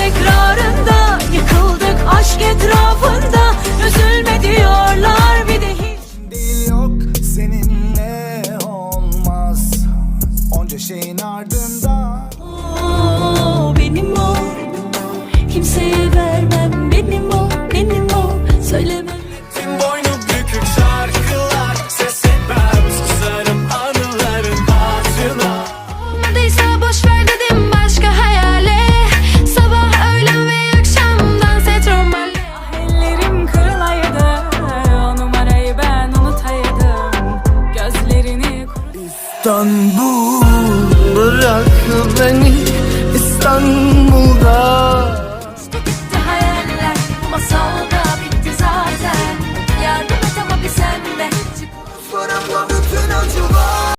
tekrarında Yıkıldık aşk etrafında. Üzülme diyorlar bir de hiç. Değil yok seninle olmaz. Onca şeyin ardından İstanbul bırak beni İstanbul